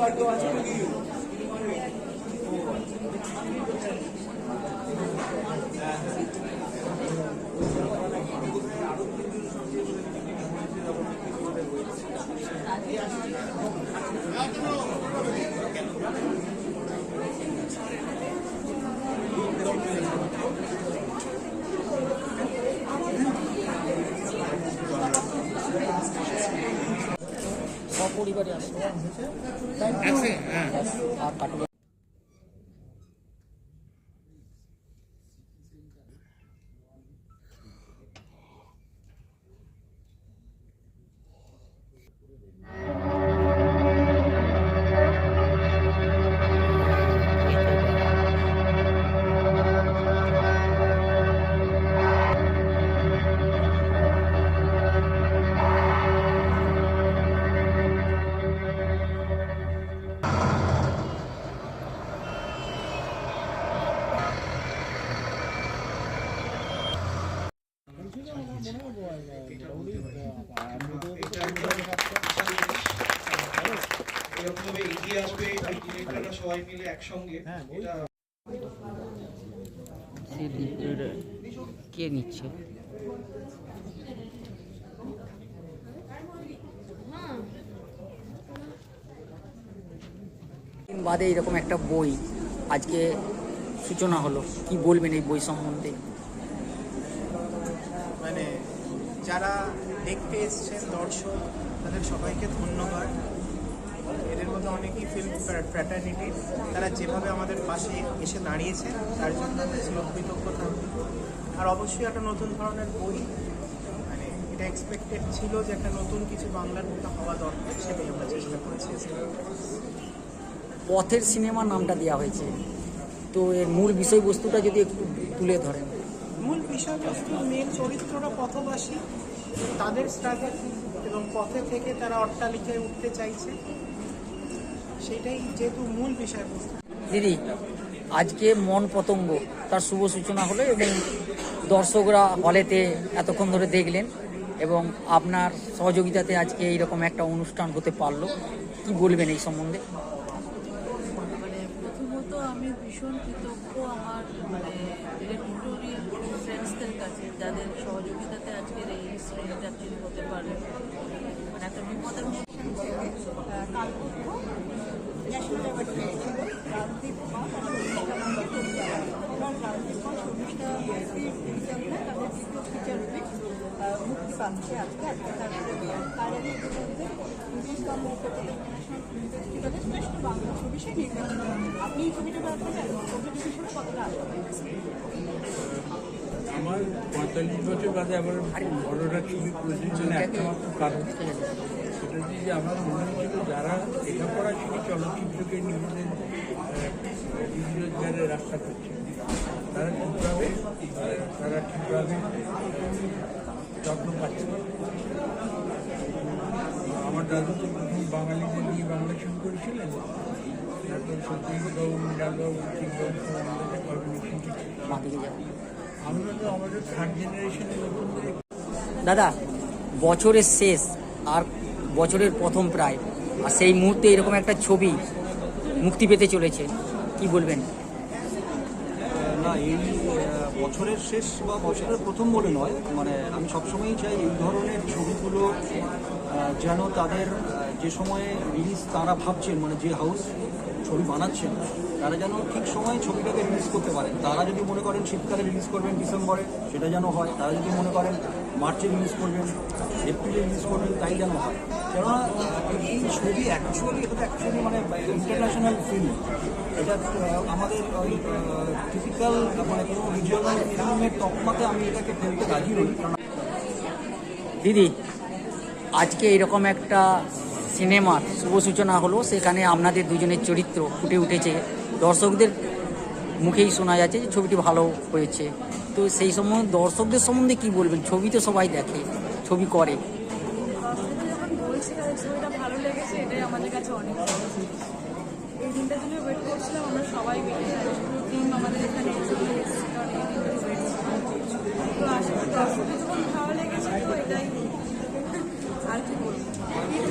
সপরিবারে আসবে আর কাটবে এরকম কে নিচ্ছে বাদে এরকম একটা বই আজকে সূচনা হলো। কি বলবেন এই বই সম্বন্ধে মানে যারা দেখতে এসছেন দর্শক তাদের সবাইকে ধন্যবাদ। এদের মধ্যে অনেকেই ফিল্ম ফ্র্যাটার্নিটি তারা যেভাবে আমাদের পাশে এসে দাঁড়িয়েছে তার জন্য চিরকৃতজ্ঞ থাকব আর অবশ্যই একটা নতুন ধরনের বই মানে এটা এক্সপেক্টেড ছিল যে একটা নতুন কিছু বাংলার মধ্যে হওয়া দরকার সেটাই আমরা চেষ্টা করেছি। পথের সিনেমা নামটা দেওয়া হয়েছে। তো এর মূল বিষয়বস্তুটা যদি একটু তুলে ধরেন। মূল বিষয়বস্তু মেন চরিত্রটা পথবাসী। তাদের স্ট্রাগল এবং পথে থেকে তারা অট্টালিকায় উঠতে চাইছে সেটাই যেহেতু মূল বিষয়বস্তু। দিদি আজকে মন পতঙ্গ তার শুভ সূচনা হলো এবং দর্শকরা হলেতে এতক্ষণ ধরে দেখলেন এবং আপনার সহযোগিতাতে আজকে এইরকম একটা অনুষ্ঠান হতে পারল। কি বলবেন এই সম্বন্ধে? মানে প্রথমত আমি ভীষণ কৃতজ্ঞ আমার মানে কাছে যাদের সহযোগিতাতে অ্যাকচুয়ালি হতে পারে। মানে একটা বিপদের মধ্যে ন্যাশনাল অ্যাওয়ার্ড পেয়েছিল রাজদীপ তাদের ফিচার ফিল্ম মুক্তি পাচ্ছে আজকে আজকে তার উনিশতম আপনি এই ছবিটা ব্যাপারে কতটা পেয়েছেন আমার পঁয়তাল্লিশ বছর বাদে আবার বড়রা ছবি প্রযোজনে একটা মাত্র কারণ সেটা হচ্ছে যে আমার মনে হচ্ছিল যারা লেখাপড়া শিখে চলচ্চিত্রকে নিজেদের রোজগারের রাস্তা করছে তারা ঠিকভাবে তারা ঠিকভাবে যত্ন পাচ্ছে। আমার দাদু তো প্রথম বাঙালিদের নিয়ে বাংলা শুরু করেছিলেন তারপর সত্যজিৎবাবু মৃণালবাবু ঠিকবাবু আমাদের কর্মসূচি বাঁ দিকে যাবেন। আমরা তো আমাদের নতুনদের দাদা, বছরের শেষ আর বছরের প্রথম প্রায়। আর সেই মুহূর্তে এরকম একটা ছবি মুক্তি পেতে চলেছে। কি বলবেন? না, এই বছরের শেষ বা বছরের প্রথম বলে নয়। মানে আমি সবসময়ই চাই এই ধরনের ছবিগুলো যেন তাদের যে সময়ে রিলিজ তারা ভাবছেন মানে যে হাউস ছবি বানাচ্ছেন তারা যেন ঠিক সময়ে ছবিটাকে রিলিজ করতে পারেন তারা যদি মনে করেন শীতকালে রিলিজ করবেন ডিসেম্বরে, সেটা যেন হয়। তারা যদি মনে করেন মার্চে রিলিজ করবেন, এপ্রিলে রিলিজ করবেন, তাই যেন হয়। কেননা এই ছবি অ্যাকচুয়ালি এটা অ্যাকচুয়ালি মানে ইন্টারন্যাশনাল ফিল্ম এটা আমাদের টিপিক্যাল মানে কোনো রিজিওনাল ফিল্মের তকমাতে আমি এটাকে ফেলতে রাজি নই। দিদি, আজকে এরকম একটা সিনেমার শুভ সূচনা হলো। সেখানে আপনাদের দুজনের চরিত্র ফুটে উঠেছে। দর্শকদের মুখেই শোনা যাচ্ছে যে ছবিটি ভালো হয়েছে। তো সেই সম্বন্ধে দর্শকদের সম্বন্ধে কি বলবেন? ছবি তো সবাই দেখে, ছবি করে। এই ছবি করতে করতে ছবিটা ভালো লেগেছে এটাই আমাদের কাছে অনেক বড় জিনিস। এই দিনটার জন্য ওয়েট করছিলাম আমরা সবাই মিলে পুরো টিম আমাদের এখানে চলে এসেছে কারণ এই দিনটা ওয়েট তো আশা করি দর্শকদের যখন ভালো লেগেছে তো এটাই আর কি বলব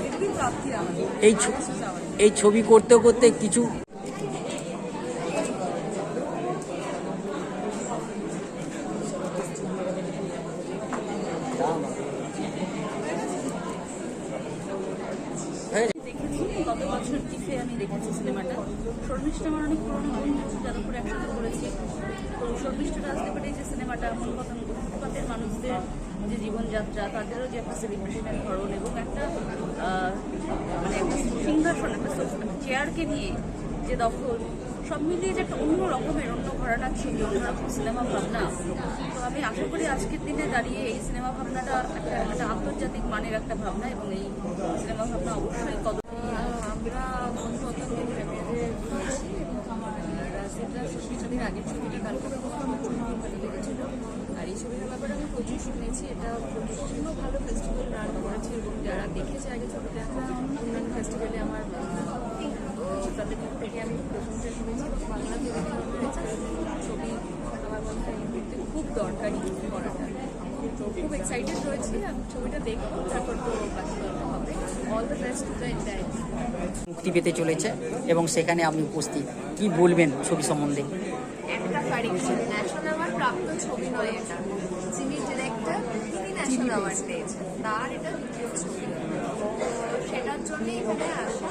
এটাই প্রাপ্তি আমাদের এই ছ- কিছু চাওয়ার নেই। এই ছবি করতে করতে কিছু দেখেছি গত বছর আমি দেখেছি সিনেমাটা। শর্মিষ্ঠ আমার অনেক পুরোনো বন্ধু যাদবপুর একসাথে করেছি। তো শর্মিষ্ঠটা আসতে পারে যে সিনেমাটা মূল কথা ফুটপাতের মানুষদের যে জীবনযাত্রা, তাদেরও যে একটা সেলিব্রেশনের ধরন এবং একটা মানে একটা সিংহাসন, একটা চেয়ারকে নিয়ে যে দখল, সব মিলিয়ে যে একটা অন্য রকমের, অন্য ঘরানার ছবি অন্যরকম সিনেমা ভাবনা। তো আমি আশা করি আজকের দিনে দাঁড়িয়ে এই সিনেমা ভাবনাটা একটা একটা আন্তর্জাতিক মানের একটা ভাবনা এবং এই সিনেমা ভাবনা অবশ্যই কত আমরা বন্ধু অত্যন্ত সুস্মিতাদের আগের ছবিটি কালকে লেগেছিল আর এই ছবিটার ব্যাপারে আমি প্রচুর শুনেছি এটা প্রচণ্ড ভালো ফেস্টিভ্যাল রান করেছে এবং যারা দেখেছে আগে ছবিটা অন্যান্য ফেস্টিভ্যালে আমার তাদের থেকে আমি প্রশংসা শুনেছি বাংলাতে ছবি আমার মনে হয় খুব দরকারি করাটা তো খুব এক্সাইটেড রয়েছি আমি ছবিটা দেখব তারপর তো হবে। All the best to the entire মুক্তি পেতে চলেছে এবং সেখানে আপনি উপস্থিত। কি বলবেন ছবি সম্বন্ধে? একটা কারেকশন ন্যাশনাল অ্যাওয়ার্ড প্রাপ্ত ছবি নয় এটা। যিনি ডিরেক্টর তিনি ন্যাশনাল অ্যাওয়ার্ড পেয়েছেন। তার এটা দ্বিতীয় ছবি। সেটার জন্যই এখানে আসা।